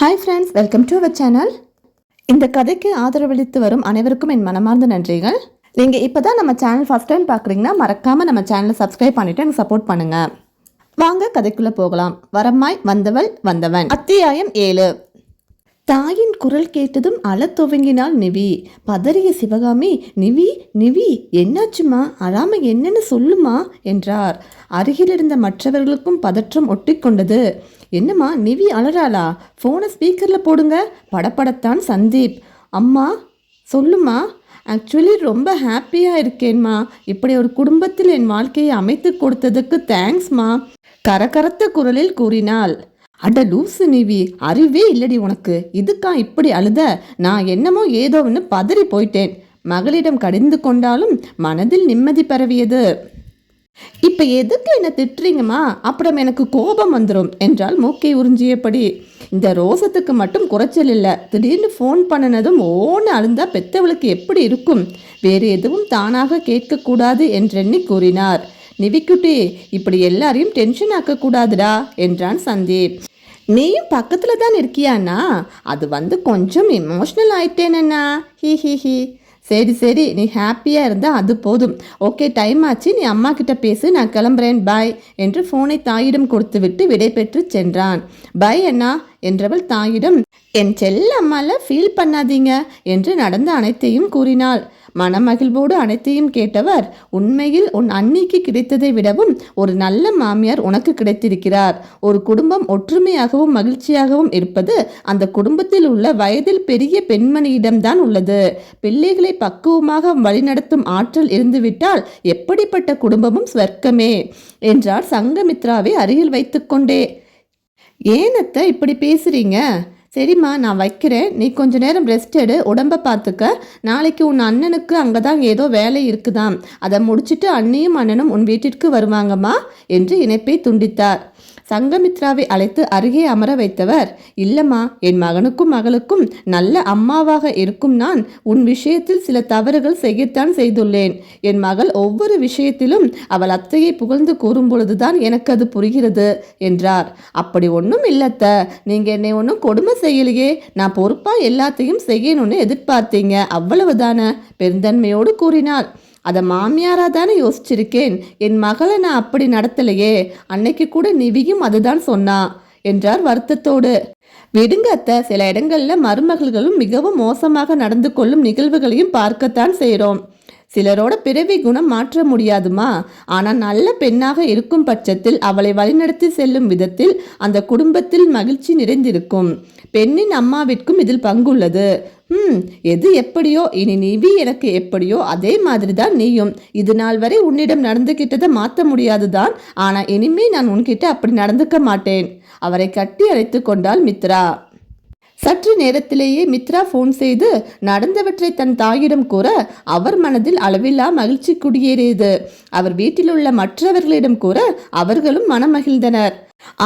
Hi friends welcome to our channel இந்த கதைக்கு ஆதரவளித்து வரும் அனைவருக்கும் என் மனமார்ந்த நன்றிகள். நீங்கள் இப்போ தான் நம்ம சேனல் ஃபஸ்ட் டைம் பார்க்குறீங்கன்னா மறக்காமல் நம்ம சேனலை சப்ஸ்கிரைப் பண்ணிவிட்டு எனக்கு சப்போர்ட் பண்ணுங்கள் வாங்க கதைக்குள்ளே போகலாம். வரமாய் வந்தவள் வந்தவன். அத்தியாயம் ஏழு. தாயின் குரல் கேட்டதும் அழத் துவங்கினாள் நிவி. பதறிய சிவகாமி நிவி நிவி என்னாச்சுமா அழாம என்னன்னு சொல்லுமா என்றார். அருகில் இருந்த மற்றவர்களுக்கும் பதற்றம் ஒட்டிக்கொண்டது என்னம்மா நிவி அலறாளா? ஃபோனை ஸ்பீக்கரில் போடுங்க. படப்படத்தான் சந்தீப். அம்மா சொல்லுமா ஆக்சுவலி ரொம்ப ஹாப்பியாக இருக்கேன்மா. இப்படி ஒரு குடும்பத்தில் என் வாழ்க்கையை அமைத்து கொடுத்ததுக்கு தேங்க்ஸ்மா கரகரத்த குரலில் கூறினாள். அட லூசு நிவி அறிவே இல்லடி உனக்கு. இதுக்கா இப்படி அழுத? நான் என்னமோ ஏதோன்னு பதறி போயிட்டேன். மகளிடம் கடிந்து கொண்டாலும் மனதில் நிம்மதி பரவியது. இப்போ எதுக்கு என்னை திட்டுறீங்கம்மா? அப்புறம் எனக்கு கோபம் வந்துடும் என்றால் மூக்கை உறிஞ்சியபடி. இந்த ரோசத்துக்கு மட்டும் குறைச்சல் இல்லை. திடீர்னு ஃபோன் பண்ணினதும் ஓன்னு அழுந்தா பெத்தவளுக்கு எப்படி இருக்கும்? வேறு எதுவும் தானாக கேட்கக்கூடாது என்றெண்ணி கூறினார். நிவிக்குட்டி இப்படி எல்லாரையும் டென்ஷன் ஆக்கக்கூடாதுடா என்றான் சந்தீப். நீயும் பக்கத்தில் தான் இருக்கியாண்ணா? அது வந்து கொஞ்சம் எமோஷ்னல் ஆயிட்டேனண்ணா. ஹி ஹி ஹி. சரி சரி நீ ஹாப்பியாக இருந்தால் அது போதும். ஓகே டைம் ஆச்சு நீ அம்மா கிட்ட பேசு நான் கிளம்புறேன் பாய் என்று ஃபோனை தாயிடம் கொடுத்துவிட்டு விடைபெற்று சென்றான். பாய் அண்ணா என்றவள் தாயிடம் என் செல்ல அம்மால ஃபீல் பண்ணாதீங்க என்று நடந்த அனைத்தையும் கூறினாள். மனமகிழ்வோடு அனைத்தையும் கேட்டவர் உண்மையில் உன் அன்னிக்கு கிடைத்ததை விடவும் ஒரு நல்ல மாமியார் உனக்கு கிடைத்திருக்கிறார். ஒரு குடும்பம் ஒற்றுமையாகவும் மகிழ்ச்சியாகவும் இருப்பது அந்த குடும்பத்தில் உள்ள வயதில் பெரிய பெண்மணியிடம்தான் உள்ளது. பிள்ளைகளை பக்குவமாக வழிநடத்தும் ஆற்றல் இருந்துவிட்டால் எப்படிப்பட்ட குடும்பமும் ஸ்வர்க்கமே என்றார் சங்கமித்ராவை அருகில் வைத்துக்கொண்டே ஏனத்த இப்படி பேசுறீங்க? சரிம்மா நான் வைக்கிறேன். நீ கொஞ்ச நேரம் ரெஸ்ட் எடு. உடம்ப பார்த்துக்க நாளைக்கு உன் அண்ணனுக்கு அங்கே தான் ஏதோ வேலை இருக்குதாம். அதை முடிச்சிட்டு அண்ணியும் அண்ணனும் உன் வீட்டிற்கு வருவாங்கம்மா என்று இணைப்பை துண்டித்தார். சங்கமித்ராவை அழைத்து அருகே அமர வைத்தவர் இல்லம்மா என் மகனுக்கும் மகளுக்கும் நல்ல அம்மாவாக இருக்கும் நான் உன் விஷயத்தில் சில தவறுகள் செய்யத்தான் செய்துள்ளேன். என் மகள் ஒவ்வொரு விஷயத்திலும் அவள் அத்தையை புகழ்ந்து கூறும் பொழுதுதான் எனக்கு அது புரிகிறது என்றார். அப்படி ஒன்றும் இல்லத்த நீங்க என்னை ஒன்றும் கொடுமை செய்யலையே. நான் பொறுப்பா எல்லாத்தையும் செய்யணும்னு எதிர்பார்த்தீங்க. அவ்வளவுதான? பெருந்தன்மையோடு கூறினாள். அதை மாமியாராக தானே யோசிச்சிருக்கேன். என் மகளை நான் அப்படி நடத்தலையே. அன்னைக்கு கூட நிவியும் அதுதான் சொன்னா என்றார் வருத்தத்தோடு. விடுங்க அத்தை சில இடங்களில் மருமகள்களும் மிகவும் மோசமாக நடந்து கொள்ளும் நிகழ்வுகளையும் பார்க்கத்தான் செய்கிறோம் சிலரோட பிறவி குணம் மாற்ற முடியாதுமா. ஆனால் நல்ல பெண்ணாக இருக்கும் பட்சத்தில் அவளை வழிநடத்தி செல்லும் விதத்தில் அந்த குடும்பத்தில் மகிழ்ச்சி நிறைந்திருக்கும். பெண்ணின் அம்மாவிற்கும் இதில் பங்குள்ளது. ம் எது எப்படியோ இனி நிவி எனக்கு எப்படியோ அதே மாதிரி தான் நீயும். இது நாள் வரை உன்னிடம் நடந்துகிட்டதை மாற்ற முடியாது தான் ஆனால் இனிமே நான் உன்கிட்ட அப்படி நடந்துக்க மாட்டேன். அவரை கட்டி அழைத்து கொண்டாள் மித்ரா. சற்று நேரத்திலேயே மித்ரா ஃபோன் செய்து நடந்தவற்றை தன் தாயிடம் கூற அவர் மனதில் அளவில்லா மகிழ்ச்சி குடியேறியது. அவர் வீட்டிலுள்ள மற்றவர்களிடம் கூற அவர்களும் மனமகிழ்ந்தனர்.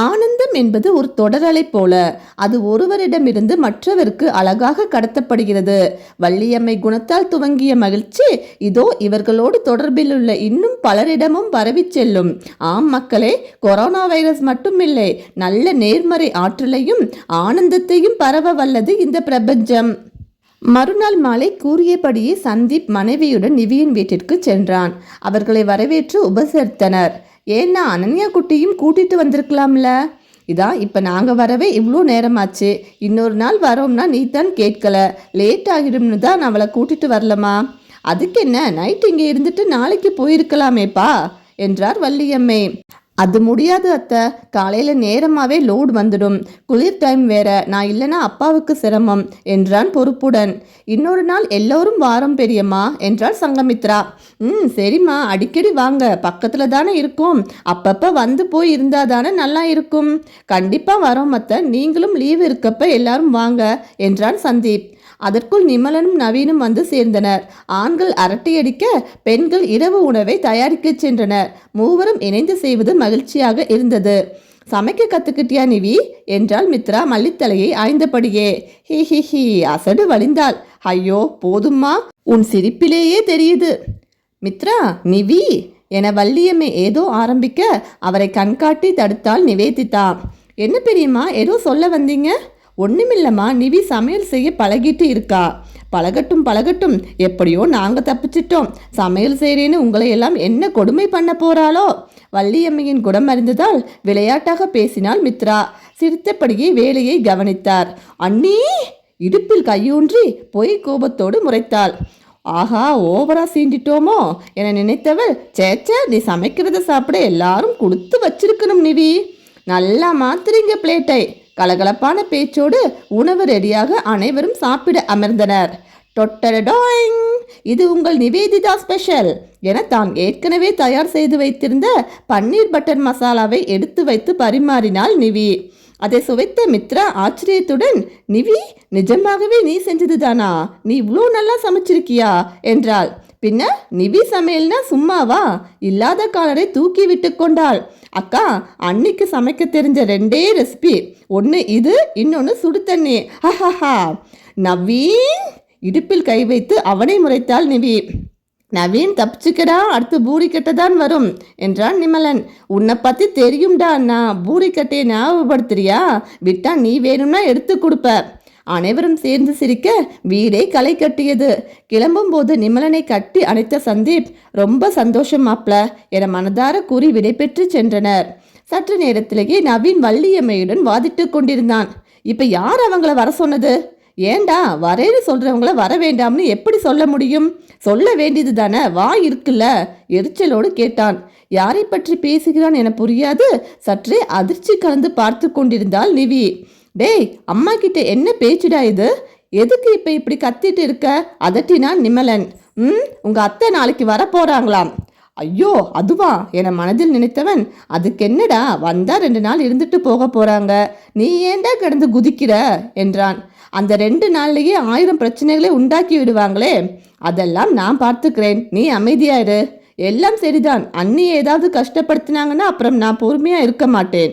ஆனந்தம் என்பது ஒரு தொடரலை போல. அது ஒருவரிடமிருந்து மற்றவருக்கு அழகாக கடத்தப்படுகிறது. வள்ளியம்மை குணத்தால் துவங்கிய மகிழ்ச்சி இதோ இவர்களோடு தொடர்பில் உள்ள இன்னும் பலரிடமும் பரவி செல்லும். ஆம் மக்களே கொரோனா வைரஸ் மட்டுமில்லை நல்ல நேர்மறை ஆற்றலையும் ஆனந்தத்தையும் பரவ வல்லது இந்த பிரபஞ்சம். மறுநாள் மாலை கூறியபடியே சந்தீப் மனைவியுடன் நிவியின் வீட்டிற்கு சென்றான். அவர்களை வரவேற்று உபசரித்தனர். ஏன்னா அனன்யா குட்டியும் கூட்டிட்டு வந்திருக்கலாம்ல. இதான் இப்போ நாங்கள் வரவே இவ்வளோ நேரமாச்சு. இன்னொரு நாள் வரோம்னா நீ தான் கேட்கல. லேட் ஆகிடும்னு தான் நான் அவளை கூட்டிட்டு வரலமா. அதுக்கு என்ன நைட் இங்கே இருந்துட்டு நாளைக்கு போயிருக்கலாமேப்பா என்றார் வள்ளியம்மை. அது முடியாது அத்தை. காலையில் நேரமாகவே லோடு வந்துடும். குளிர் டைம் வேற. நான் இல்லைனா அப்பாவுக்கு சிரமம் என்றான் பொறுப்புடன். இன்னொரு நாள் எல்லோரும் வாரம் பெரியம்மா என்றாள் சங்கமித்ரா. ம் சரிம்மா அடிக்கடி வாங்க. பக்கத்தில் தானே இருக்கும். அப்பப்போ வந்து போய் இருந்தால் தானே நல்லா இருக்கும். கண்டிப்பாக வரோம் அத்தை. நீங்களும் லீவு இருக்கப்ப எல்லாரும் வாங்க என்றான் சந்தீப். அதற்குள் நிமலனும் நவீனும் வந்து சேர்ந்தனர். ஆண்கள் அரட்டையடிக்க பெண்கள் இரவு உணவை தயாரிக்கச் சென்றனர். மூவரும் இணைந்து செய்வது மகிழ்ச்சியாக இருந்தது. சமைக்க கத்துக்கிட்டியா நிவி? என்றால் மித்ரா மல்லித்தலையை ஆய்ந்தபடியே. ஹி ஹி ஹி அசடு வழிந்தாள். ஐயோ போதும்மா. உன் சிரிப்பிலேயே தெரியுது. மித்ரா நிவி என வள்ளியம்மை ஏதோ ஆரம்பிக்க அவரை கண்காட்டி தடுத்தால் நிவேதிதா. என்ன பெரியம்மா ஏதோ சொல்ல வந்தீங்க? ஒன்றுமில்லம்மா நிவி சமையல் செய்ய பழகிட்டு இருக்கா. பழகட்டும் பழகட்டும். எப்படியோ நாங்கள் தப்பிச்சிட்டோம். சமையல் செய்கிறேன்னு உங்களை எல்லாம் என்ன கொடுமை பண்ண போறாளோ? வள்ளியம்மையின் குணம் அறிந்ததால் விளையாட்டாக பேசினாள் மித்ரா. சிரித்தபடியே வேலையை கவனித்தார். அண்ணி இடுப்பில் கையூன்றி பொய் கோபத்தோடு முறைத்தாள். ஆஹா ஓவரா சீண்டிட்டோமோ என நினைத்தவள் சேச்சே நீ சமைக்கிறத சாப்பிட எல்லாரும் கொடுத்து வச்சிருக்கணும் நிவி. நல்லா மாத்திரிங்க பிளேட்டை. கலகலப்பான பேச்சோடு உணவு ரெடியாக அனைவரும் சாப்பிட அமர்ந்தனர். டொட்டடடாயிங்! இது உங்கள் நிவேதிதா ஸ்பெஷல் என தான் ஏற்கனவே தயார் செய்து வைத்திருந்த பன்னீர் பட்டர் மசாலாவை எடுத்து வைத்து பரிமாறினாள் நிவி. அதை சுவைத்த மித்ரா ஆச்சரியத்துடன் நிவி நிஜமாகவே நீ செஞ்சதுதானா? நீ இவ்வளோ நல்லா சமைச்சிருக்கியா? என்றாள். பின்ன நிவி சமையல்னா சும்மாவா? இல்லாத காலரை தூக்கி விட்டு கொண்டாள். அக்கா அன்னைக்கு சமைக்க தெரிஞ்ச ரெண்டே ரெசிபி ஒன்று இது இன்னொன்று சுடு தண்ணி ஹஹஹா. நவீன் இடுப்பில் கை வைத்து அவனை முறைத்தாள் நிவி. நவீன் தப்பிச்சுக்கடா அடுத்து பூரிக்கட்டை தான் வரும் என்றான் நிமலன். உன்னை பற்றி தெரியும்டா அண்ணா. பூரிக்கட்டையை ஞாபகப்படுத்துறியா? விட்டா நீ வேணும்னா எடுத்து கொடுப்ப. அனைவரும் சேர்ந்து சிரிக்க வீடே களை கட்டியது. கிளம்பும் போது நிமலனை கட்டி அணைத்த சந்தீப் ரொம்ப சந்தோஷம் மாப்ள என மனதார கூறி விடைபெற்று சென்றனர். சற்று நேரத்திலேயே நவீன் வள்ளியம்மையுடன் வாதிட்டு கொண்டிருந்தான். இப்ப யார் அவங்கள வர சொன்னது? ஏண்டா வரேன்னு சொல்றவங்கள வர வேண்டாம்னு எப்படி சொல்ல முடியும்? சொல்ல வேண்டியது தானே வா இருக்குல்ல? எரிச்சலோடு கேட்டான். யாரை பற்றி பேசுகிறான் என புரியாது. சற்றே அதிர்ச்சி கலந்து பார்த்து கொண்டிருந்தாள் நிவி. டேய் அம்மா கிட்ட என்ன பேச்சுடா இது? எதுக்கு இப்போ இப்படி கத்திட்டு இருக்க? அதட்டினான் நிமலன். ம் உங்க அத்தை நாளைக்கு வர போறாங்களாம் ஐயோ அதுவா? என மனதில் நினைத்தவன் அதுக்கு என்னடா? வந்தா ரெண்டு நாள் இருந்துட்டு போக போறாங்க. நீ ஏன்டா கிடந்து குதிக்கிற? என்றான். அந்த ரெண்டு நாள்லயே ஆயிரம் பிரச்சனைகளை உண்டாக்கி விடுவாங்களே. அதெல்லாம் நான் பார்த்துக்கிறேன். நீ அமைதியாயிரு எல்லாம் சரிதான். அண்ணி ஏதாவது கஷ்டப்படுத்தினாங்கன்னா அப்புறம் நான் பொறுமையா இருக்க மாட்டேன்.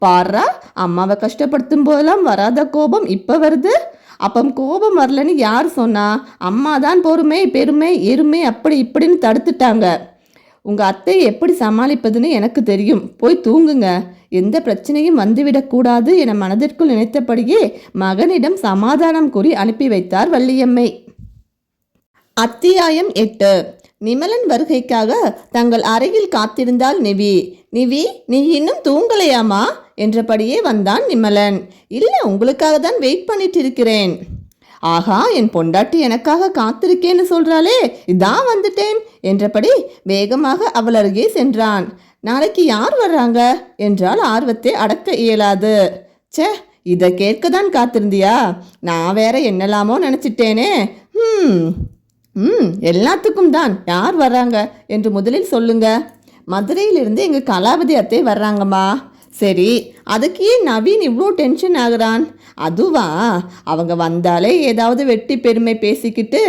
பாரா அம்மாவை கஷ்டப்படுத்தும் போதெல்லாம் வராத கோபம் இப்போ வருது? அப்பம் கோபம் வரலன்னு யார் சொன்னா அம்மா தான் பொறுமை பெருமை எருமை அப்படி இப்படின்னு தடுத்துட்டாங்க. உங்கள் அத்தையை எப்படி சமாளிப்பதுன்னு எனக்கு தெரியும். போய் தூங்குங்க. எந்த பிரச்சனையும் வந்துவிடக்கூடாது என மனதிற்குள் நினைத்தபடியே மகனிடம் சமாதானம் கூறி அனுப்பி வைத்தார் வள்ளியம்மை. அத்தியாயம் எட்டு. நிமலன் வருகைக்காக தங்கள் அறையில் காத்திருந்தால் நிவி. நிவி நீ இன்னும் தூங்கலையாமா? என்றபடியே வந்தான் நிமலன் இல்லை உங்களுக்காக தான் வெயிட் பண்ணிட்டு இருக்கிறேன் ஆகா என் பொண்டாட்டி எனக்காக காத்திருக்கேன்னு சொல்றாளே இதான் வந்துட்டேன் என்றபடி வேகமாக அவள் அருகே சென்றான். நாளைக்கு யார் வர்றாங்க? என்றால் ஆர்வத்தை அடக்க இயலாது. ச்சே இதை கேட்க தான் காத்திருந்தியா? நான் வேற என்னலாமோ நினச்சிட்டேனே. ம் ம் எல்லாத்துக்கும் தான். யார் வர்றாங்க? என்று முதலில் சொல்லுங்க. மதுரையிலிருந்து எங்கள் கலாவதி அத்தை வர்றாங்கம்மா. சரி அதுக்கு ஏன் நவீன் இவ்வளோ டென்ஷன் ஆகுறான்? அதுவா? அவங்க வந்தாலே ஏதாவது வெட்டி பெருமை பேசிக்கிட்டு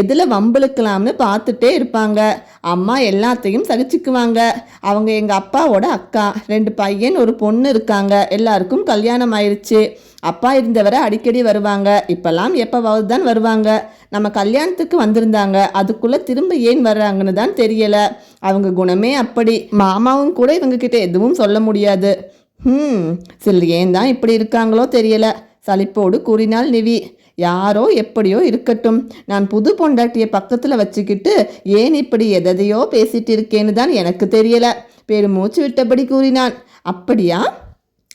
எதில் வம்பிழுக்கலாம்னு பார்த்துட்டே இருப்பாங்க. அம்மா எல்லாத்தையும் சகிச்சுக்குவாங்க. அவங்க எங்கள் அப்பாவோட அக்கா ரெண்டு பையன் ஒரு பொண்ணு இருக்காங்க. எல்லாருக்கும் கல்யாணம் ஆயிடுச்சு அப்பா இருந்தவரை அடிக்கடி வருவாங்க. இப்பெல்லாம் எப்போவாவது தான் வருவாங்க. நம்ம கல்யாணத்துக்கு வந்திருந்தாங்க. அதுக்குள்ளே திரும்ப ஏன் வர்றாங்கன்னு தான் தெரியலை. அவங்க குணமே அப்படி. மாமாவும் கூட இவங்க கிட்ட எதுவும் சொல்ல முடியாது. ம் சிலர் ஏன் தான் இப்படி இருக்காங்களோ தெரியலை. சலிப்போடு கூறினாள் நிவி. யாரோ எப்படியோ இருக்கட்டும். நான் புது பொண்டாட்டியை பக்கத்தில் வச்சுக்கிட்டு ஏன் இப்படி எதையோ பேசிட்டு இருக்கேன்னு தான் எனக்கு தெரியல. பெருமூச்சு விட்டபடி கூறினான். அப்படியா?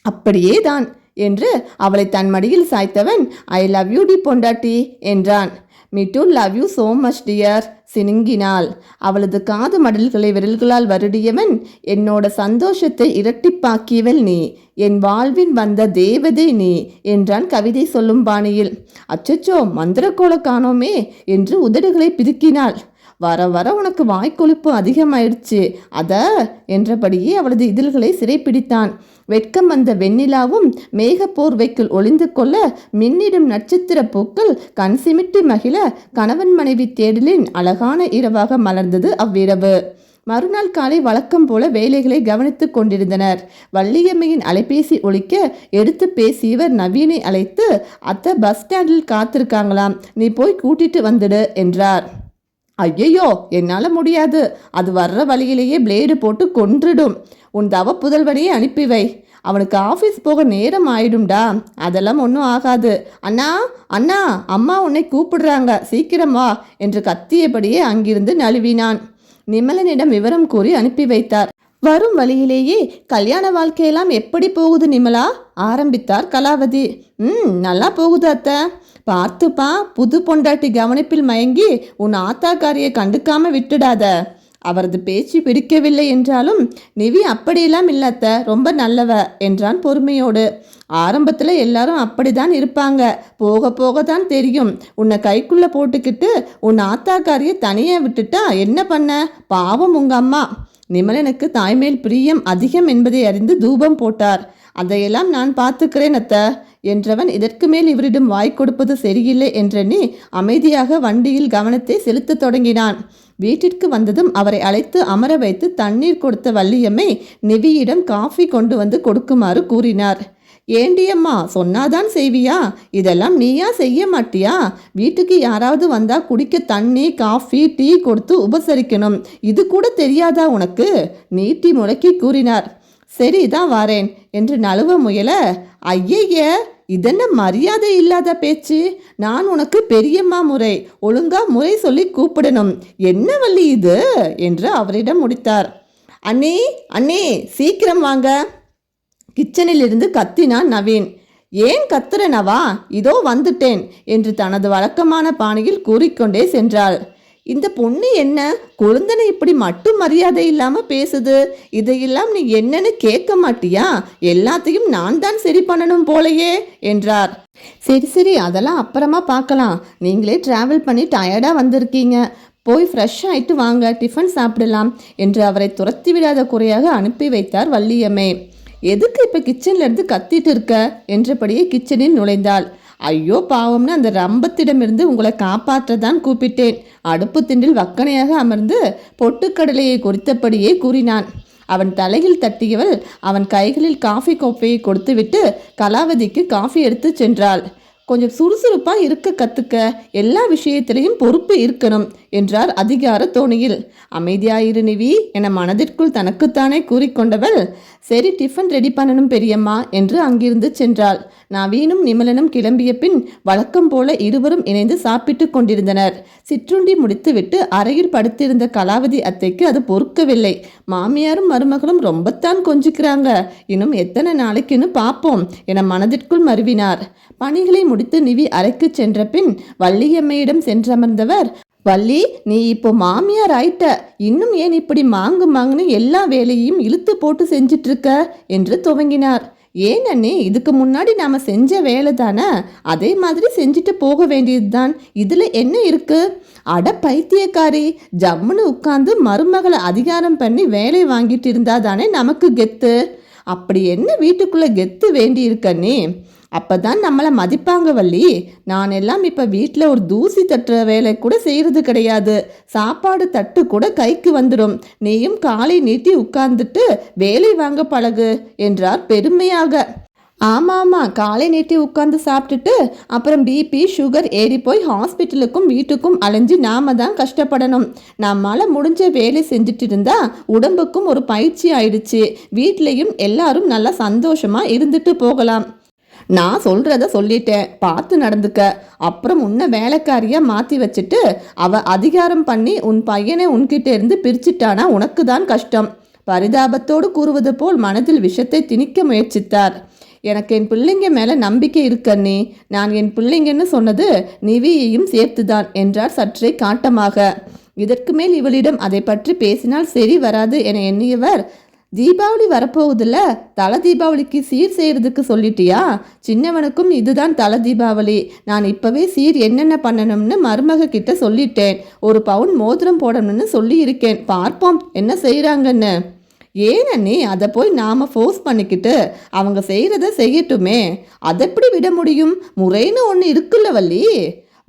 அப்படியே தான் என்று அவளை தன் மடியில் சாய்த்தவன் ஐ லவ் யூ டி பொண்டாட்டி என்றான். Me too love you so much dear சினுங்கினாள். அவளது காது மடல்களை விரல்களால் வருடியவன் என்னோட சந்தோஷத்தை இரட்டிப்பாக்கியவள் நீ. என் வாழ்வின் வந்த தேவதை நீ என்றான் கவிதை சொல்லும் பாணியில். அச்சச்சோ மந்திரக்கோல காணோமே என்று உதடுகளை பிதுக்கினாள். வர வர உனக்கு வாய்க்கொழுப்பு அதிகமாயிடுச்சு. அத என்றபடியே அவளது இதழ்களை சிறைப்பிடித்தான். வெட்கம் வந்த வெண்ணிலாவும் மேகப்போர்வைக்குள் ஒளிந்து கொள்ள மின்னிடும் நட்சத்திர பூக்கள் கண் சிமிட்டி மகிழ கணவன் மனைவி தேடலின் அழகான இரவாக மலர்ந்தது அவ்விரவு. மறுநாள் காலை வழக்கம் போல வேலைகளை கவனித்துக் கொண்டிருந்தனர். வள்ளியம்மையின் அலைபேசி ஒழிக்க எடுத்து பேசியவர் நவீனை அழைத்து அத்தை பஸ் ஸ்டாண்டில் காத்திருக்காங்களாம். நீ போய் கூட்டிட்டு வந்துடு என்றார். ஐயையோ என்னால் முடியாது. அது வர்ற வழியிலேயே பிளேடு போட்டு கொன்றுடும். உன் தவ புதல்வனையே அனுப்பி வை. அவனுக்கு ஆஃபீஸ் போக நேரம் ஆயிடும்டா. அதெல்லாம் ஒன்றும் ஆகாது. அண்ணா அண்ணா அம்மா உன்னை கூப்பிடுறாங்க. சீக்கிரம் வா என்று கத்தியபடியே அங்கிருந்து நழுவினான். நிமலனிடம் விவரம் கூறி அனுப்பி வைத்தார். வரும் வழியிலேயே கல்யாண வாழ்க்கையெல்லாம் எப்படி போகுது நிமலா? ஆரம்பித்தார் கலாவதி. ம் நல்லா போகுது அத்தை. பார்த்துப்பா புது பொண்டாட்டி கவனிப்பில் மயங்கி உன் ஆத்தாக்காரியை கண்டுக்காம விட்டுடாத. அவரது பேச்சு பிடிக்கவில்லை என்றாலும் நிவி அப்படியெல்லாம் இல்லாத்த ரொம்ப நல்லவ என்றான் பொறுமையோடு. ஆரம்பத்தில் எல்லாரும் அப்படிதான் இருப்பாங்க. போக போக தான் தெரியும். உன்னை கைக்குள்ளே போட்டுக்கிட்டு உன் ஆத்தாக்காரியை தனியாக விட்டுட்டா என்ன பண்ண? பாவம் உங்க அம்மா. நிமலனுக்கு தாய்மேல் பிரியம் அதிகம் என்பதை அறிந்து தூபம் போட்டார். அதையெல்லாம் நான் பார்த்துக்கிறேன் அத்தை. என்றவன் இதற்கு மேல் இவரிடம் வாய் கொடுப்பது சரியில்லை என்றெண்ணி அமைதியாக வண்டியில் கவனத்தை செலுத்தத் தொடங்கினான். வீட்டிற்கு வந்ததும் அவரை அழைத்து அமர வைத்து தண்ணீர் கொடுத்த வள்ளியம்மை நிவியிடம் காஃபி கொண்டு வந்து கொடுக்குமாறு கூறினார். ஏண்டியம்மா சொன்னாதான் செய்வியா? இதெல்லாம் நீயா செய்ய மாட்டியா? வீட்டுக்கு யாராவது வந்தா குடிக்க தண்ணி காஃபி டீ கொடுத்து உபசரிக்கணும். இது கூட தெரியாதா உனக்கு? நீட்டி முடக்கி கூறினார். சரிதான் வாரேன். என்று நழுவ முயல ஐயைய இதென்ன மரியாதை இல்லாத பேச்சு? நான் உனக்கு பெரியம்மா முறை ஒழுங்கா முறை சொல்லி கூப்பிடணும். என்ன வள்ளி இது? என்று அவரிடம் முடித்தார். அண்ணே அண்ணே சீக்கிரம் வாங்க. கிச்சனில் இருந்து கத்தினான் நவீன். ஏன் கத்துற நவா? இதோ வந்துட்டேன் என்று தனது வழக்கமான பாணியில் கூறிக்கொண்டே சென்றாள். இந்த பொண்ணு என்ன? குழந்தனை இப்படி மட்டும் மரியாதை இல்லாம பேசுது? இதையெல்லாம் நீ என்னன்னு கேட்க மாட்டியா? எல்லாத்தையும் நான் தான் சரி பண்ணணும் போலையே என்றார். சரி சரி அதெல்லாம் அப்புறமா பார்க்கலாம். நீங்களே டிராவல் பண்ணி டயர்டாக வந்திருக்கீங்க. போய் ஃப்ரெஷ் ஆயிட்டு வாங்க டிஃபன் சாப்பிடலாம் என்று அவரை துரத்தி விடாத குறையாக அனுப்பி வைத்தார் வள்ளியம்மை. எதுக்கு இப்போ கிச்சன்லேருந்து கத்திட்டு இருக்க? என்றபடியே கிச்சனில் நுழைந்தாள். ஐயோ பாவம்னு அந்த ரம்பத்திடமிருந்து உங்களை காப்பாற்ற தான் கூப்பிட்டேன். அடுப்பு திண்டில் வக்கனையாக அமர்ந்து பொட்டுக்கடலையை குறித்தபடியே கூறினான். அவன் தலையில் தட்டியவள் அவன் கைகளில் காஃபி கோப்பையை கொடுத்துவிட்டு கலாவதிக்கு காஃபி எடுத்து சென்றாள். கொஞ்சம் சுறுசுறுப்பாக இருக்க கற்றுக்க எல்லா விஷயத்திலையும் பொறுப்பு இருக்கணும் என்றார் அதிகார தோணியில். அமைதியாயிரு நிவி என மனதிற்குள் தனக்குத்தானே கூறிக்கொண்டவள் சரி டிஃபன் ரெடி பண்ணணும் பெரியம்மா என்று அங்கிருந்து சென்றாள். நவீனும் நிமலனும் கிளம்பிய பின் வழக்கம் போல இருவரும் இணைந்து சாப்பிட்டு கொண்டிருந்தனர். சிற்றுண்டி முடித்துவிட்டு அறையில் படுத்திருந்த கலாவதி அத்தைக்கு அது பொறுக்கவில்லை. மாமியாரும் மருமகளும் ரொம்பத்தான் கொஞ்சிக்கிறாங்க இன்னும் எத்தனை நாளைக்குன்னு பார்ப்போம் என மனதிற்குள் மருவினார். பணிகளை முடி முடித்து நிவி அறைக்கு சென்ற பின் வள்ளியம்மையிடம் சென்றமர்ந்தவர் வள்ளி நீ இப்போ மாமியார் ஆயிட்ட. இன்னும் ஏன் இப்படி மாங்கு மாங்குன்னு எல்லா வேலையும் இழுத்து போட்டு செஞ்சிட்டு இருக்க என்று துவங்கினார். ஏன் அண்ணே இதுக்கு முன்னாடி நாம செஞ்ச வேலை தானே அதே மாதிரி செஞ்சுட்டு போக வேண்டியதுதான். இதுல என்ன இருக்கு? அட பைத்தியக்காரி ஜம்முன்னு உட்கார்ந்து மருமகளை அதிகாரம் பண்ணி வேலை வாங்கிட்டு இருந்தா தானே நமக்கு கெத்து. அப்படி என்ன வீட்டுக்குள்ள கெத்து வேண்டி இருக்கண்ணே அப்போ தான் நம்மளை மதிப்பாங்க வள்ளி நான் எல்லாம் இப்போ வீட்டில் ஒரு தூசி தட்டுற வேலை கூட செய்கிறது கிடையாது. சாப்பாடு தட்டு கூட கைக்கு வந்துடும் நீயும் காலை நீட்டி உட்கார்ந்துட்டு வேலை வாங்க பழகு என்றார் பெருமையாக. ஆமாம் காலை நீட்டி உட்காந்து சாப்பிட்டுட்டு அப்புறம் பிபி சுகர் ஏறி போய் ஹாஸ்பிட்டலுக்கும் வீட்டுக்கும் அலைஞ்சு நாம தான் கஷ்டப்படணும். நம்மால் முடிஞ்ச வேலை செஞ்சுட்டு இருந்தா உடம்புக்கும் ஒரு பயிற்சி ஆயிடுச்சு. வீட்லேயும் எல்லாரும் நல்லா சந்தோஷமா இருந்துட்டு போகலாம். நான் சொல்றத சொல்லிட்டேன். பார்த்து நடந்துக்க. அப்புறம் உன்னை வேலைக்காரியாக மாத்தி வச்சுட்டு அவ அதிகாரம் பண்ணி உன் பையனை உன்கிட்ட இருந்து பிரிச்சுட்டானா உனக்கு தான் கஷ்டம். பரிதாபத்தோடு கூறுவது போல் மனதில் விஷத்தை திணிக்க முயற்சித்தார். எனக்கு என் பிள்ளைங்க மேல நம்பிக்கை இருக்கண்ணே நான் என் பிள்ளைங்கன்னு சொன்னது நிவியையும் சேர்த்துதான் என்றார் சற்றே காட்டமாக. இதற்கு மேல் இவளிடம் அதை பற்றி பேசினால் சரி வராது என எண்ணியவர் தீபாவளி வரப்போகுதுல்ல? தலை தீபாவளிக்கு சீர் செய்கிறதுக்கு சொல்லிட்டியா? சின்னவனுக்கும் இதுதான் தலை தீபாவளி. நான் இப்போவே சீர் என்னென்ன பண்ணணும்னு மருமக கிட்ட சொல்லிட்டேன். ஒரு பவுன் மோதிரம் போடணும்னு சொல்லியிருக்கேன். பார்ப்போம் என்ன செய்கிறாங்கன்னு ஏன் அண்ணி அதை போய் நாம் ஃபோர்ஸ் பண்ணிக்கிட்டு அவங்க செய்கிறத செய்யட்டுமே. அதை எப்படி விட முடியும்? முறைன்னு ஒன்று இருக்குல்ல வள்ளி.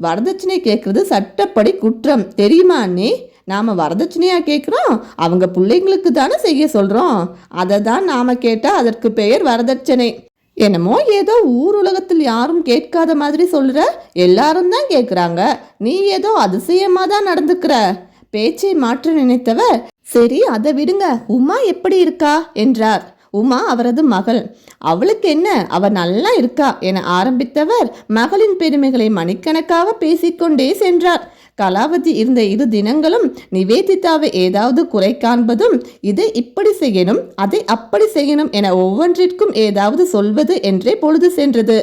வரதட்சணை கேட்குறது சட்டப்படி குற்றம். தெரியுமா அண்ணி? நாம் வரதட்சணையாக கேட்குறோம் அவங்க பிள்ளைங்களுக்கு தானே செய்ய சொல்கிறோம் அதை தான் நாம் கேட்டால் அதற்கு பெயர் வரதட்சணை. என்னமோ ஏதோ ஊர் உலகத்தில் யாரும் கேட்காத மாதிரி சொல்கிற எல்லாரும் தான் கேட்குறாங்க நீ ஏதோ அதிசயமாக தான் நடந்துக்கிற. பேச்சை மாற்ற நினைத்தவர் சரி அதை விடுங்க. உமா எப்படி இருக்கா? என்றார். உமா அவரது மகள். அவளுக்கு என்ன? அவ நல்லா இருக்கா என ஆரம்பித்தவர் மகளின் பெருமைகளை மணிக்கணக்காக பேசிக்கொண்டே சென்றார். கலாவதி இருந்த இரு தினங்களும் நிவேதிதாவை ஏதாவது குறை காண்பதும் இதை இப்படி செய்யணும் அதை அப்படி செய்யணும் என ஒவ்வொன்றிற்கும் ஏதாவது சொல்வது என்றே பொழுது சென்றது.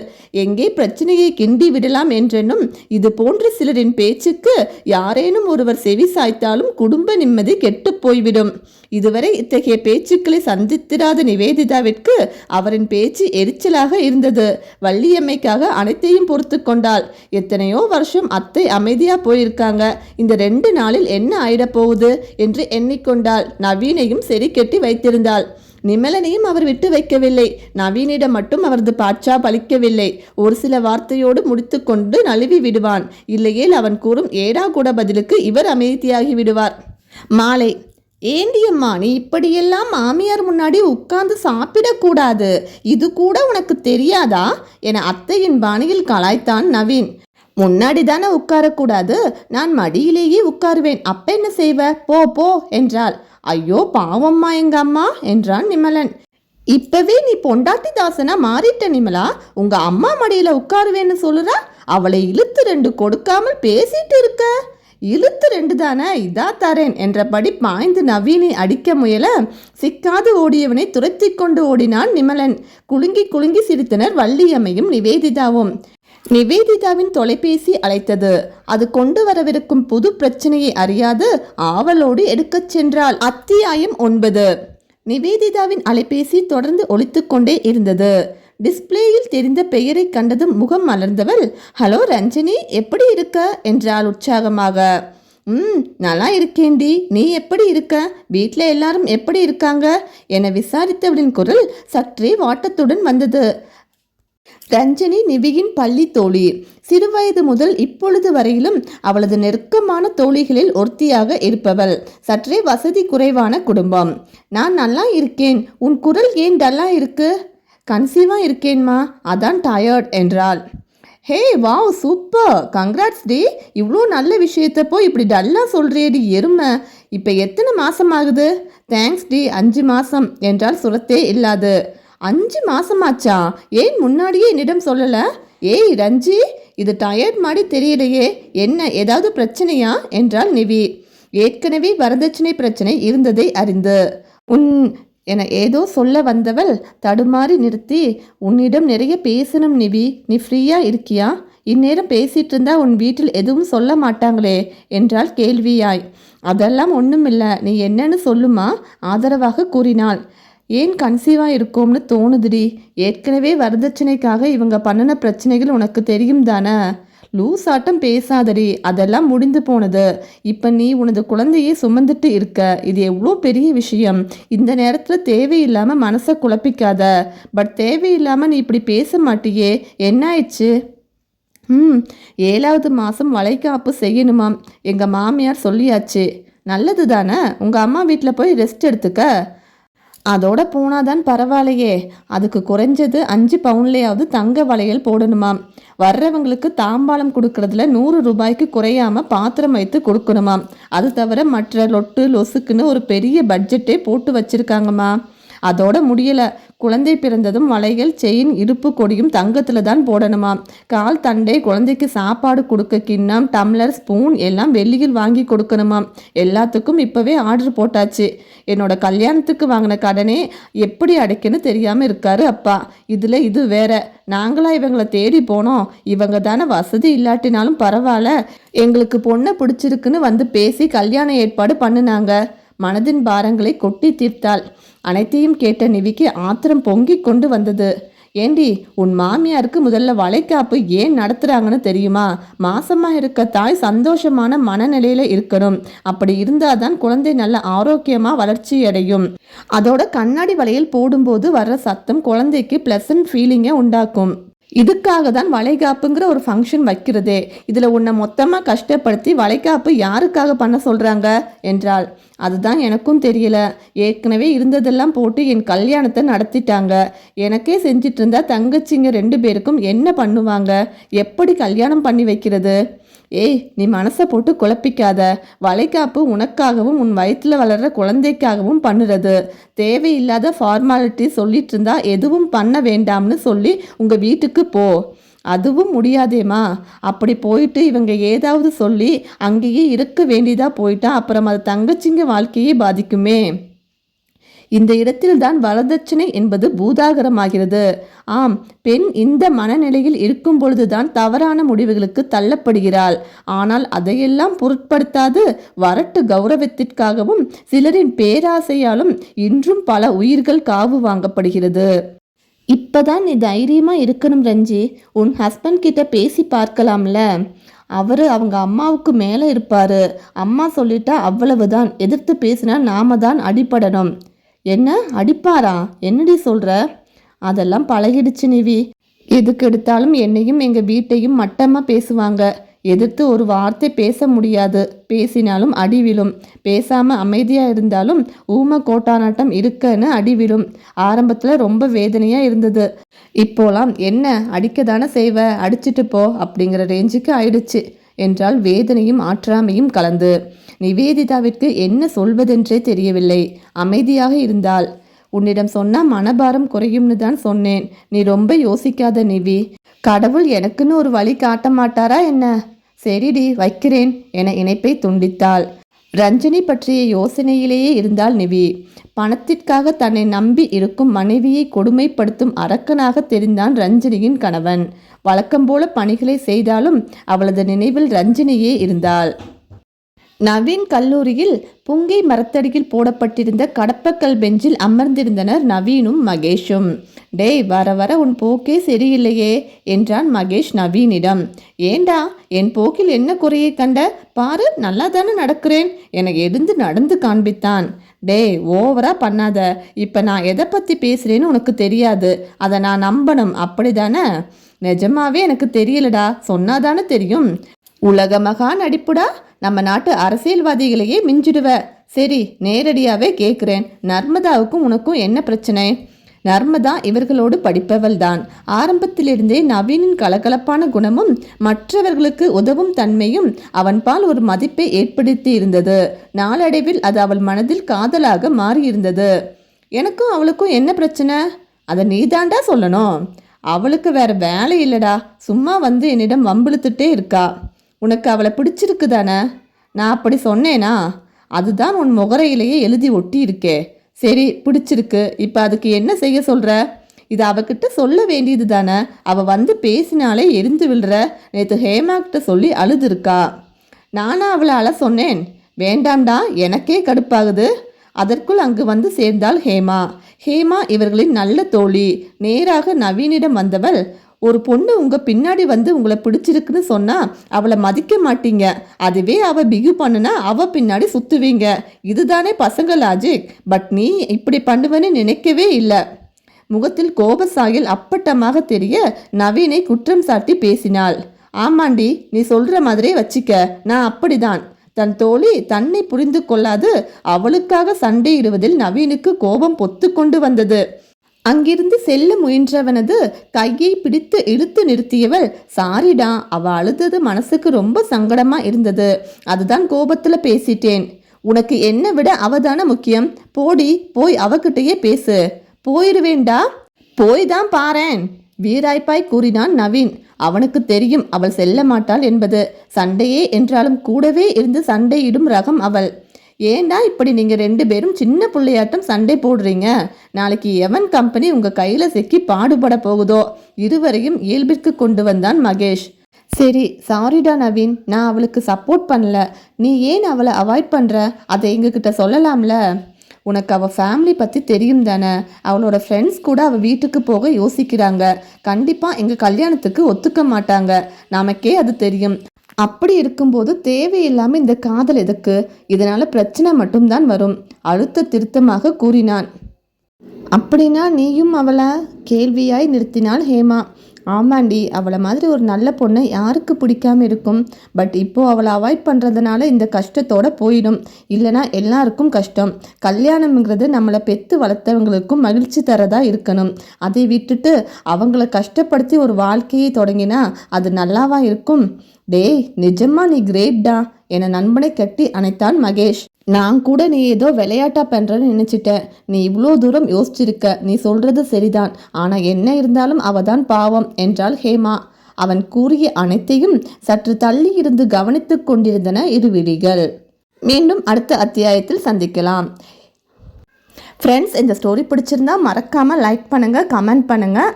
எங்கே பிரச்சனையை கிண்டி விடலாம் என்றென்னும் இது போன்ற சிலரின் பேச்சுக்கு யாரேனும் ஒருவர் செவி சாய்த்தாலும் குடும்ப நிம்மதி கெட்டுப் போய்விடும். இதுவரை இத்தகைய பேச்சுக்களை சந்தித்திராத நிவேதிதாவிற்கு அவரின் பேச்சு எரிச்சலாக இருந்தது. வள்ளியம்மைக்காக அனைத்தையும் பொறுத்து கொண்டாள். எத்தனையோ வருஷம் அத்தை அமைதியா போயிருக்காங்க. இந்த ரெண்டு நாளில் என்ன ஆயிடப் போகுது என்று எண்ணிக்கொண்டாள். நவீனையும் சரி கெட்டி வைத்திருந்தாள். நிமலனையும் அவர் விட்டு வைக்கவில்லை. நவீனிடம் மட்டும் அவரது பாட்சா பலிக்கவில்லை. ஒரு சில வார்த்தையோடு முடித்துக்கொண்டு நழுவி விடுவான். இல்லையேல் அவன் கூறும் ஏடா கூட பதிலுக்கு இவர் அமைதியாகி விடுவார். மாலை. ஏண்டியம்மா நீ இப்படியெல்லாம் மாமியார் முன்னாடி உட்கார்ந்து சாப்பிடக்கூடாது. இது கூட உனக்கு தெரியாதா? என அத்தையின் பாணியில் கலாய்த்தான் நவீன். முன்னாடி தானே உட்காரக்கூடாது. நான் மடியிலேயே உட்காருவேன். அப்ப என்ன செய்வ? போ போ என்றாள். ஐயோ பாவம்மா எங்க அம்மா என்றான் நிமலன். இப்பவே நீ பொண்டாட்டி தாசனா மாறிட்ட நிமலா? உங்க அம்மா மடியில உட்காருவேன்னு சொல்லுறா? அவளை இழுத்து ரெண்டு கொடுக்காமல் பேசிட்டு இருக்க. இழுத்து ரெண்டு தானே? இதா தரேன் என்றபடி பாய்ந்து நவீனை அடிக்க முயல சிக்காது ஓடியவனை துரத்தி கொண்டு ஓடினான் நிமலன். குலுங்கி குலுங்கி சிரித்தனர் வள்ளியம்மையும் நிவேதிதாவும். நிவேதிதாவின் தொலைபேசி அழைத்தது. அது கொண்டு வரவிருக்கும் புது பிரச்சனையை அறியாது ஆவலோடு எடுக்கச் சென்றாள். அத்தியாயம் ஒன்பது. நிவேதிதாவின் அலைபேசி தொடர்ந்து ஒழித்துக்கொண்டே இருந்தது. டிஸ்பிளே தெரிந்த பெயரை கண்டதும் முகம் மலர்ந்தவள் ஹலோ ரஞ்சினி எப்படி இருக்க? என்றாள் உற்சாகமாக. ம் நல்லா இருக்கேன்டி நீ எப்படி இருக்க? வீட்டில் எல்லாரும் எப்படி இருக்காங்க? என விசாரித்தவளின் குரல் சற்றே வாட்டத்துடன் வந்தது. ரஞ்சனி நிவியின் பள்ளி தோழி. சிறுவயது முதல் இப்பொழுது வரையிலும் அவளது நெருக்கமான தோழிகளில் ஒருத்தியாக இருப்பவள். சற்றே வசதி குறைவான குடும்பம். நான் நல்லா இருக்கேன். உன் குரல் ஏன் டல்லா இருக்கு? கன்சீவாக இருக்கேன்மா. அதான் டயர்ட் என்றாள். Hey wow super. கங்க்ராட்ஸ் டி. இவ்வளோ நல்ல விஷயத்த போய் இப்படி டல்லா சொல்கிறேடி எருமை. இப்போ எத்தனை மாதம் ஆகுது? தேங்க்ஸ் டி அஞ்சு மாதம் என்றால் சுரத்தே இல்லாது. அஞ்சு மாதமாச்சா ஏன் முன்னாடியே என்னிடம் சொல்லலை? ஏய் ரஞ்சி இது டயர்ட் மாதிரி தெரியலையே. என்ன ஏதாவது பிரச்சனையா? என்றால் நிவி. ஏற்கனவே வரதட்சணை பிரச்சனை இருந்ததை அறிந்து. உன் என ஏதோ சொல்ல வந்தவள் தடுமாறி நிறுத்தி உன்னிடம் நிறைய பேசணும் நிவி நீ ஃப்ரீயா இருக்கியா? இந்நேரம் பேசிட்டு இருந்தா உன் வீட்டில் எதுவும் சொல்ல மாட்டாங்களே என்றாள் கேள்வியாய். அதெல்லாம் ஒன்றுமில்லை நீ என்னன்னு சொல்லுமா? ஆதரவாக கூறினாள். ஏன் கன்சீவாக இருக்கோம்னு தோணுதுடி. ஏற்கனவே வரதட்சணைக்காக இவங்க பண்ணின பிரச்சனைகள் உனக்கு தெரியும் தானே? லூஸ் ஆட்டம் பேசாதடி அதெல்லாம் முடிந்து போனது. இப்போ நீ உனது குழந்தையை சுமந்துட்டு இருக்க. இது எவ்வளோ பெரிய விஷயம். இந்த நேரத்தில் தேவையில்லாமல் மனசை குழப்பிக்காத. பட் தேவையில்லாமல் நீ இப்படி பேச மாட்டியே. என்ன ஆயிடுச்சு? ம் ஏழாவது மாதம் வளைகாப்பு செய்யணுமாம். எங்கள் மாமியார் சொல்லியாச்சு. நல்லது தானே? உங்கள் அம்மா வீட்டில் போய் ரெஸ்ட் எடுத்துக்க. அதோட போனாதான் பரவாயில்லையே. அதுக்கு குறைஞ்சது அஞ்சு பவுன்லேயாவது தங்க வளையல் போடணுமாம். வர்றவங்களுக்கு தாம்பாளம் கொடுக்கறதுல நூறு ரூபாய்க்கு குறையாம பாத்திரம் வைத்து கொடுக்கணுமாம் அது தவிர மற்ற லொட்டு லொசுக்குன்னு ஒரு பெரிய பட்ஜெட்டே போட்டு வச்சிருக்காங்கம்மா. அதோட முடியல. குழந்தை பிறந்ததும் வளையல் செயின் இருப்பு கொடியும் தங்கத்தில் தான் போடணுமாம் கால் தண்டை குழந்தைக்கு சாப்பாடு கொடுக்க கிண்ணம் டம்ளர் ஸ்பூன் எல்லாம் வெள்ளியில் வாங்கி கொடுக்கணுமாம் எல்லாத்துக்கும் இப்போவே ஆர்டர் போட்டாச்சு. என்னோட கல்யாணத்துக்கு வாங்கின கடனே எப்படி அடைக்கன்னு தெரியாமல் இருக்காரு அப்பா. இதில் இது வேற. நாங்களா இவங்களை தேடி போனோம். இவங்க தானே வசதி இல்லாட்டினாலும் பரவாயில்ல. எங்களுக்கு பொண்ணை பிடிச்சிருக்குன்னு வந்து பேசி கல்யாண ஏற்பாடு பண்ணினாங்க. மனதின் பாரங்களை கொட்டி தீர்த்தாள். அனைத்தையும் கேட்ட நிவிக்கு ஆத்திரம் பொங்கிக் கொண்டு வந்தது. ஏண்டி உன் மாமியாருக்கு முதல்ல வளைக்காப்பு ஏன் நடத்துறாங்கன்னு தெரியுமா? மாசமா இருக்க தாய் சந்தோஷமான மனநிலையில இருக்கணும். அப்படி இருந்தாதான் குழந்தை நல்ல ஆரோக்கியமா வளர்ச்சி அடையும் அதோட கண்ணாடி வளையல் போடும்போது வர்ற சத்தம் குழந்தைக்கு பிளசன்ட் ஃபீலிங்கை உண்டாக்கும். இதுக்காக தான் வளைகாப்புங்கிற ஒரு ஃபங்க்ஷன் வைக்கிறதே. இதில் உன்னை மொத்தமாக கஷ்டப்படுத்தி வளைகாப்பு யாருக்காக பண்ண சொல்கிறாங்க என்றாள். அதுதான் எனக்கும் தெரியல. ஏற்கனவே இருந்ததெல்லாம் போட்டு என் கல்யாணத்தை நடத்திட்டாங்க. எனக்கே செஞ்சிட்டு இருந்தா தங்கச்சிங்க ரெண்டு பேருக்கும் என்ன பண்ணுவாங்க? எப்படி கல்யாணம் பண்ணி வைக்கிறது? ஏய் நீ மனசை போட்டு குழப்பிக்காத. வளைகாப்பு உனக்காகவும் உன் வயிற்றில் வளர்கிற குழந்தைக்காகவும் பண்ணுறது. தேவையில்லாத ஃபார்மாலிட்டி சொல்லிட்டு இருந்தா எதுவும் பண்ண வேண்டாம்னு சொல்லி உங்கள் வீட்டுக்கு போ. அதுவும் முடியாதேம்மா. அப்படி போயிட்டு இவங்க ஏதாவது சொல்லி அங்கேயே இருக்க வேண்டியதாக போயிட்டா அப்புறம் அது தங்கச்சிங்க வாழ்க்கையே பாதிக்குமே. இந்த இடத்தில்தான் வரதட்சணை என்பது பூதாகரமாகிறது. ஆம் பெண் இந்த மனநிலையில் இருக்கும் பொழுதுதான் தவறான முடிவுகளுக்கு தள்ளப்படுகிறாள். ஆனால் அதையெல்லாம் பொருட்படுத்தாது வரட்டு கௌரவத்திற்காகவும் சிலரின் பேராசையாலும் இன்றும் பல உயிர்கள் காவு வாங்கப்படுகிறது. இப்பதான் நீ தைரியமா இருக்கணும் ரஞ்சி. உன் ஹஸ்பண்ட் கிட்ட பேசி பார்க்கலாம்ல. அவரு அவங்க அம்மாவுக்கு மேலே இருப்பாரு. அம்மா சொல்லிட்டா அவ்வளவுதான். எதிர்த்து பேசினா நாம தான் அடிபடணும். என்ன? அடிப்பாரா? என்னடி சொல்ற? அதெல்லாம் பழகிடுச்சு நிவி. எதுக்கு எடுத்தாலும் என்னையும் எங்க வீட்டையும் மட்டமா பேசுவாங்க. எதிர்த்து ஒரு வார்த்தை பேச முடியாது. பேசினாலும் அடி விழும். பேசாமல் அமைதியாக இருந்தாலும் ஊம கோட்டானாட்டம் இருக்கன்னு அடி விழும். ஆரம்பத்தில் ரொம்ப வேதனையாக இருந்தது. இப்போலாம் என்ன அடிக்க தானே செய்வ? அடிச்சிட்டு போ அப்படிங்கிற ரேஞ்சுக்கு ஆயிடுச்சு. என்றால் வேதனையும் ஆற்றாமையும் கலந்து. நிவேதிதாவிற்கு என்ன சொல்வதென்றே தெரியவில்லை. அமைதியாக இருந்தாள். உன்னிடம் சொன்னால் மனபாரம் குறையும்னு தான் சொன்னேன். நீ ரொம்ப யோசிக்காத நிவி. கடவுள் எனக்குன்னு ஒரு வழி காட்ட மாட்டாரா என்ன? சரிடி வைக்கிறேன் என இணைப்பை துண்டித்தாள். ரஞ்சனி பற்றிய யோசனையிலேயே இருந்தாள் நிவி. பணத்திற்காக தன்னை நம்பி இருக்கும் மனைவியை கொடுமைப்படுத்தும் அரக்கனாக தெரிந்தான் ரஞ்சனியின் கணவன். வழக்கம்போல பணிகளை செய்தாலும் அவளது நினைவில் ரஞ்சனியே இருந்தாள். நவீன் கல்லூரியில் புங்கை மரத்தடியில் போடப்பட்டிருந்த கடப்பக்கல் பெஞ்சில் அமர்ந்திருந்தனர் நவீனும் மகேஷும். டேய் வர வர உன் போக்கே சரியில்லையே என்றான் மகேஷ் நவீனிடம். ஏண்டா என் போக்கில் என்ன குறையை கண்ட? பாரு நல்லா தானே நடக்கிறேன் என எழுந்து நடந்து காண்பித்தான். டேய் ஓவரா பண்ணாத. இப்போ நான் எதை பற்றி பேசுகிறேன்னு உனக்கு தெரியாது. அதை நான் நம்பணும் அப்படிதானே? நிஜமாவே எனக்கு தெரியலடா. சொன்னாதானே தெரியும். உலக மகா நடிப்புடா நம்ம நாட்டு அரசியல்வாதிகளையே மிஞ்சிடுவ. சரி நேரடியாகவே கேட்குறேன் நர்மதாவுக்கும் உனக்கும் என்ன பிரச்சனை? நர்மதா இவர்களோடு படிப்பவள் தான் ஆரம்பத்திலிருந்தே நவீனின் கலகலப்பான குணமும் மற்றவர்களுக்கு உதவும் தன்மையும் அவன் பால் ஒரு மதிப்பை ஏற்படுத்தி இருந்தது நாளடைவில் அது அவள் மனதில் காதலாக மாறியிருந்தது. எனக்கும் அவளுக்கும் என்ன பிரச்சனை? அதை நீதாண்டா சொல்லணும்? அவளுக்கு வேற வேலை இல்லடா. சும்மா வந்து என்னிடம் வம்பிழுத்துட்டே இருக்கா. உனக்கு அவளை பிடிச்சிருக்கு தானே நான் அப்படி சொன்னேனா? அதுதான் உன் முகரையிலேயே எழுதி ஒட்டி இருக்கே சரி பிடிச்சிருக்கு. இப்போ அதுக்கு என்ன செய்ய சொல்கிற இது அவகிட்ட சொல்ல வேண்டியது தானே அவள் வந்து பேசினாலே எரிந்து விழுற. நேற்று ஹேமாக்கிட்ட சொல்லி அழுதுருக்கா. நானா அவளை அழ சொன்னேன். வேண்டாம்டா எனக்கே கடுப்பாகுது. அதற்குள் அங்கு வந்து சேர்ந்தாள் ஹேமா. ஹேமா இவர்களின் நல்ல தோழி. நேராக நவீனிடம் வந்தவள் ஒரு பொண்ணு உங்கள் பின்னாடி வந்து உங்களை பிடிச்சிருக்குன்னு சொன்னால் அவளை மதிக்க மாட்டீங்க. அதுவே அவள் பிகு பண்ணுனா அவள் பின்னாடி சுற்றுவீங்க இதுதானே பசங்க லாஜிக் பட் நீ இப்படி பண்ணுவேன்னு நினைக்கவே இல்லை. முகத்தில் கோப சாயல் அப்பட்டமாக தெரிய நவீனை குற்றம் சாட்டி பேசினாள். ஆமாண்டி நீ சொல்கிற மாதிரியே வச்சிக்க. நான் அப்படிதான். தன் தோழி தன்னை புரிந்து கொள்ளாது அவளுக்காக சண்டையிடுவதில் நவீனுக்கு கோபம் பொத்து கொண்டு வந்தது. அங்கிருந்து செல்ல முயன்றவனது கையை பிடித்து இழுத்து நிறுத்தியவள் சாரிடா. அவ அழுதது மனசுக்கு ரொம்ப சங்கடமா இருந்தது. அதுதான் கோபத்துல பேசிட்டேன். உனக்கு என்ன விட அவதான முக்கியம். போடி போய் அவகிட்டயே பேசு. போயிருவேண்டா. போய் தான் பாரேன் வீராய்ப்பாய் கூறினான் நவீன். அவனுக்கு தெரியும் அவள் செல்ல மாட்டாள் என்பது. சண்டையே என்றாலும் கூடவே இருந்து சண்டையிடும் ரகம் அவள். ஏண்டா இப்படி நீங்கள் ரெண்டு பேரும் சின்ன பிள்ளையாட்டம் சண்டை போடுறீங்க? நாளைக்கு எவன் கம்பெனி உங்கள் கையில் சிக்கி பாடுபட போகுதோ? இதுவரையும் இயல்பிற்கு கொண்டு வந்தான் மகேஷ். சரி சாரிடா நவீன் நான் அவளுக்கு சப்போர்ட் பண்ணல. நீ ஏன் அவளை அவாய்ட் பண்ணுற அதை எங்ககிட்ட சொல்லலாம்ல? உனக்கு அவள் ஃபேமிலி பற்றி தெரியும் தானே? அவளோட ஃப்ரெண்ட்ஸ் கூட அவள் வீட்டுக்கு போக யோசிக்கிறாங்க. கண்டிப்பாக எங்கள் கல்யாணத்துக்கு ஒத்துக்க மாட்டாங்க. நமக்கே அது தெரியும். அப்படி இருக்கும்போது தேவையில்லாமல் இந்த காதல் எதுக்கு? இதனால் பிரச்சனை மட்டும்தான் வரும். அழுத்த திருத்தமாக கூறினான். அப்படின்னா நீயும் அவளை கேள்வியாய் நிறுத்தினாள் ஹேமா. ஆமாண்டி அவளை மாதிரி ஒரு நல்ல பொண்ணை யாருக்கு பிடிக்காம இருக்கும்? பட் இப்போ அவளை அவாய்ட் பண்ணுறதுனால இந்த கஷ்டத்தோட போயிடும். இல்லைனா எல்லாருக்கும் கஷ்டம். கல்யாணம்ங்கிறது நம்மளை பெற்று வளர்த்தவங்களுக்கும் மகிழ்ச்சி தரதா இருக்கணும். அதை விட்டுட்டு அவங்கள கஷ்டப்படுத்தி ஒரு வாழ்க்கையை தொடங்கினா அது நல்லாவா இருக்கும்? டேய் நிஜமா நீ கிரேட்டா என நண்பனை கட்டி அணைத்தான் மகேஷ். நான் கூட நீ ஏதோ விளையாட்டா பண்ணுறேன்னு நினச்சிட்டேன் நீ இவ்வளோ தூரம் யோசிச்சிருக்க. நீ சொல்றது சரிதான். ஆனால் என்ன இருந்தாலும் அவதான் பாவம் என்றாள் ஹேமா. அவன் கூறிய அனைத்தையும் சற்று தள்ளி இருந்து கவனித்து கொண்டிருந்தன இரு விழிகள் மீண்டும் அடுத்த அத்தியாயத்தில் சந்திக்கலாம். ஃப்ரெண்ட்ஸ் இந்த ஸ்டோரி பிடிச்சிருந்தா மறக்காமல் லைக் பண்ணுங்கள் கமெண்ட் பண்ணுங்கள்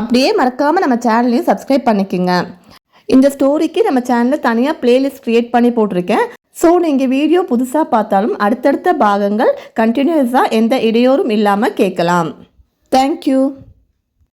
அப்படியே மறக்காமல் நம்ம சேனலையும் சப்ஸ்கிரைப் பண்ணிக்கோங்க. இந்த ஸ்டோரிக்கு நம்ம சேனலில் தனியாக பிளேலிஸ்ட் க்ரியேட் பண்ணி போட்டிருக்கேன். ஸோ நீங்கள் வீடியோ புதுசாக பார்த்தாலும் அடுத்தடுத்த பாகங்கள் கண்டினியூஸாக எந்த இடையூறும் இல்லாமல் கேட்கலாம். தேங்க்யூ